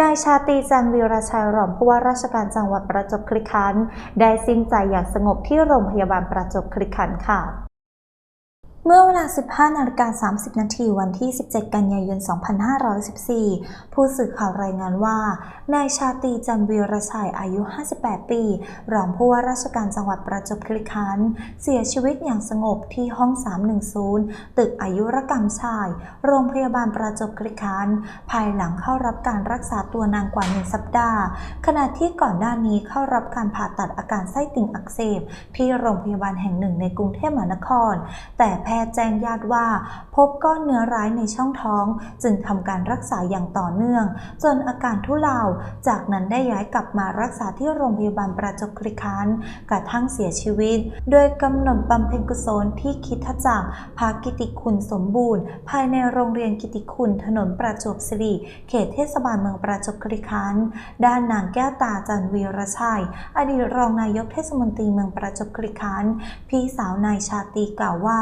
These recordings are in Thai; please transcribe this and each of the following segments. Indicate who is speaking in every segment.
Speaker 1: นายชาตรีจันทร์วีรชัยรองผู้ว่าราชการจังหวัดประจวบคีรีขันธ์ได้สิ้นใจอย่างสงบที่โรงพยาบาลประจวบคีรีขันธ์ค่ะ เมื่อเวลา 15นาฬิกา30 นาทีวันที่ 17 กันยายน 2514 ผู้สื่อข่าวรายงานว่า นายชาตีจันวีรชัยอายุ 58 ปี รองผู้ว่าราชการจังหวัดประจวบคีรีขันธ์ เสียชีวิตอย่างสงบที่ห้อง 310 ตึกอายุรกรรมชาย โรงพยาบาลประจวบคีรีขันธ์ ภายหลังเข้ารับการรักษาตัวนานกว่า 1 สัปดาห์ ขณะที่ก่อนหน้านี้เข้ารับการผ่าตัดอาการไส้ติ่งอักเสบ ที่โรงพยาบาลแห่งหนึ่งในกรุงเทพมหานคร แต่แพทย์แจ้งญาติว่า พบก้อนเนื้อร้ายในช่องท้อง จึงทำการรักษาอย่างต่อเนื่อง จนอาการทุเลา จากนั้นได้ย้ายกลับมารักษาที่โรงพยาบาลประจบครีขันกระทั่งเสียชีวิต โดยกำหนดบำเพ็ญกุศลที่คิดทจักรภากิติคุณสมบูรณ์ ภายในโรงเรียนกิติคุณถนนประจบสิริเขตเทศบาลเมืองประจบครีขันด้านนางแก้วตาจันวีรชัย อดีตรองนายกเทศมนตรีเมืองประจบครีขันพี่สาวนายชาตีกล่าวว่า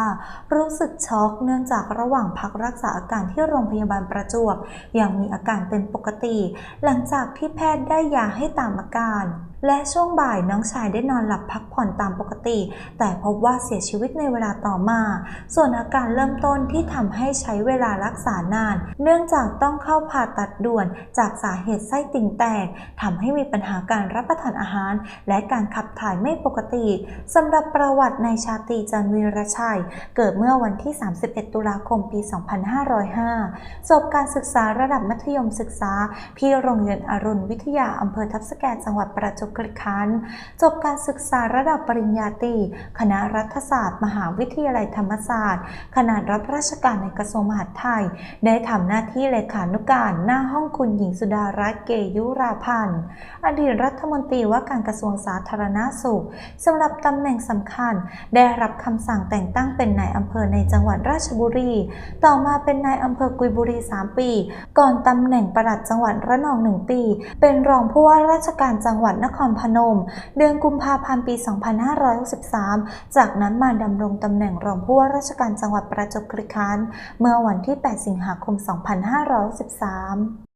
Speaker 1: รู้สึกช็อกเนื่องจากระหว่างพักรักษาอาการที่โรงพยาบาลประจวบยังมีอาการเป็นปกติ หลังจากที่แพทย์ได้ยาให้ตามอาการ และช่วงบ่ายน้องชายได้นอนหลับพักผ่อนตามปกติ แต่พบว่าเสียชีวิตในเวลาต่อมา ส่วนอาการเริ่มต้นที่ทำให้ใช้เวลารักษานาน เนื่องจากต้องเข้าผ่าตัดด่วนจากสาเหตุไส้ติ่งแตกทำให้มีปัญหาการรับประทานอาหาร และการขับถ่ายไม่ปกติสำหรับประวัติในายชาตรีจันวีรชัย เกิดเมื่อวันที่ 31 ตุลาคมปี 2505 จบการศึกษาระดับมัธยมศึกษา ที่โรงเรียนอรุณวิทยาอำเภอทับสแกจังหวัดประจวบคีรีขันจบการศึกษาระดับปริญญาตรีคณะรัฐศาสตร์ มหาวิทยาลัยธรรมศาสตร์ขณะรับราชการในกระทรวงมหาดไทย ได้ทำหน้าที่เลขานุการหน้าห้องคุณหญิงสุดารัตน์เกยุราพันธ์อดีตรัฐมนตรีว่าการกระทรวงสาธารณาสุขสำหรับตำแหน่งสำคัญ ได้รับคำสั่งแต่งตั้งเป็นนายอำเภอในจังหวัดราชบุรี ต่อมาเป็นนายอำเภอกุยบุรี 3 ปี ก่อนตำแหน่งประหลัดจังหวัดระนอง 1 ปี เป็นรองผู้ว่าราชการจังหวัดนครพนม เดือนกุมภาพันธ์ปี 2563 จากนั้นมาดำรงตำแหน่งรองผู้ว่าราชการจังหวัดประจวบคีรีขันธ์เมื่อวันที่ 8 สิงหาคม 2513